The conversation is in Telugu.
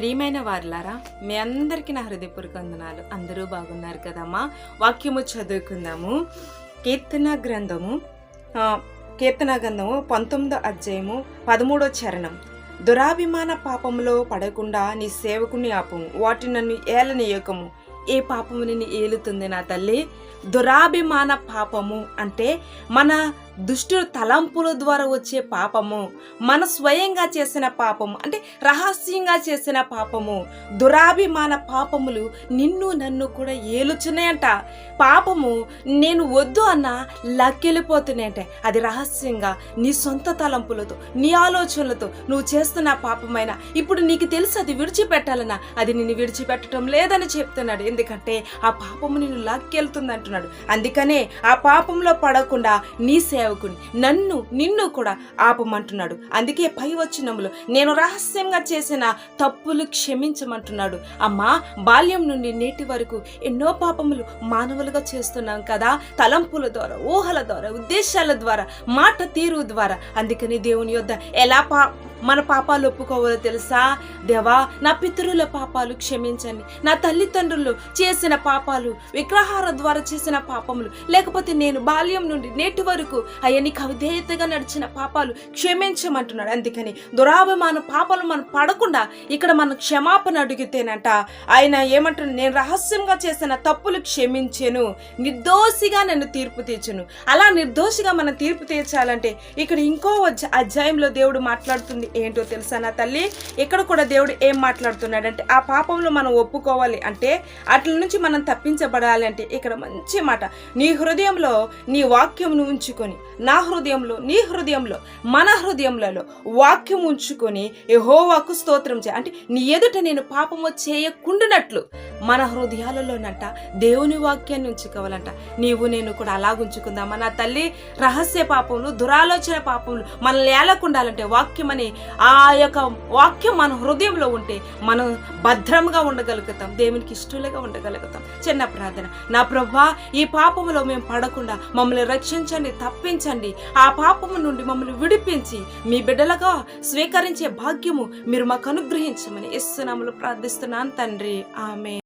ప్రియమైన వారులారా మీ అందరికీ నా హృదయపూర్వక వందనాలు. అందరూ బాగున్నారు కదమ్మా? వాక్యము చదువుకుందాము. కీర్తన గ్రంథము కీర్తన గ్రంథము పంతొమ్మిదో అధ్యాయము పదమూడో చరణం. దురాభిమాన పాపములో పడకుండా నీ సేవకుని ఆపము. వాటి నన్ను ఏలనీయకము. ఏ పాపము నిన్ను ఏలుతుంది నా తల్లి? దురాభిమాన పాపము అంటే మన దుష్టు తలంపుల ద్వారా వచ్చే పాపము మన స్వయంగా చేసిన పాపము అంటే రహస్యంగా చేసిన పాపము దురాభిమాన పాపములు నిన్ను నన్ను కూడా ఏలుచున్నాయంట. పాపము నేను వద్దు అన్న లక్కెళ్ళిపోతున్నాయంటే. అది రహస్యంగా నీ సొంత తలంపులతో నీ ఆలోచనలతో నువ్వు చేస్తున్న పాపమైన ఇప్పుడు నీకు తెలుసు అది విడిచిపెట్టాలన్నా అది నిన్ను విడిచిపెట్టడం లేదని చెప్తున్నాడు. ఎందుకంటే ఆ పాపము నిన్ను లాక్కెళ్తుంది అంటున్నాడు అందుకనే ఆ పాపంలో పడకుండా నీ సేవ సేవకుని. నన్ను నిన్ను కూడా ఆపమంటున్నాడు. అందుకే పై వచ్చినములు నేను రహస్యంగా చేసిన తప్పులు క్షమించమంటున్నాడు. అమ్మా బాల్యం నుండి నేటి వరకు ఎన్నో పాపములు మానవులుగా చేస్తున్నాం కదా. తలంపుల ద్వారా ఊహల ద్వారా ఉద్దేశాల ద్వారా మాట తీరు ద్వారా. అందుకని దేవుని యొద్ద ఎలా పా మన పాపాలు ఒప్పుకోవాలో తెలుసా? దేవా నా పితరుల పాపాలు క్షమించండి. నా తల్లిదండ్రులు చేసిన పాపాలు విగ్రహాల ద్వారా చేసిన పాపములు లేకపోతే నేను బాల్యం నుండి నేటి వరకు అయ్యనికి అవిధేయతగా నడిచిన పాపాలు క్షమించమంటున్నాడు. అందుకని దురాభిమాన పాపాలు మనం పడకుండా ఇక్కడ మనం క్షమాపణ అడిగితేనంట. ఆయన ఏమంటున్నాడు నేను రహస్యంగా చేసిన తప్పులు క్షమించాను. నిర్దోషిగా నన్ను తీర్పు తీర్చును. అలా నిర్దోషిగా మనం తీర్పు తీర్చాలంటే ఇక్కడ ఇంకో అధ్యాయంలో దేవుడు మాట్లాడుతుంది. ఏంటో తెలుసా నా తల్లి? ఇక్కడ కూడా దేవుడు ఏం మాట్లాడుతున్నాడంటే ఆ పాపంలో మనం ఒప్పుకోవాలి అంటే అట్ల నుంచి మనం తప్పించబడాలి అంటే ఇక్కడ మంచి మాట. నీ హృదయంలో నీ వాక్యమును ఉంచుకొని నా హృదయంలో నీ హృదయంలో మన హృదయంలో వాక్యం ఉంచుకొని యహోవాకు స్తోత్రం చేయ. అంటే నీ ఎదుట నేను పాపము చేయకుండానట్లు మన హృదయాలలోనంట దేవుని వాక్యాన్ని ఉంచుకోవాలంట. నీవు నేను కూడా అలాగుంచుకుందామా నా తల్లి. రహస్య పాపములు దురాలోచన పాపములు మనల్ని ఏలకుండాలంటే వాక్యం అని ఆ యొక్క వాక్యం మన హృదయంలో ఉంటే మనం భద్రంగా ఉండగలుగుతాం దేవునికి ఇష్టలుగా ఉండగలుగుతాం. చిన్న ప్రార్థన. నా ప్రభా ఈ పాపములో మేము పడకుండా మమ్మల్ని రక్షించండి తప్పించండి. ఆ పాపము నుండి మమ్మల్ని విడిపించి మీ బిడ్డలుగా స్వీకరించే భాగ్యము మీరు మాకు అనుగ్రహించమని ఇస్తున్నాములు ప్రార్థిస్తున్నాను తండ్రి. ఆమె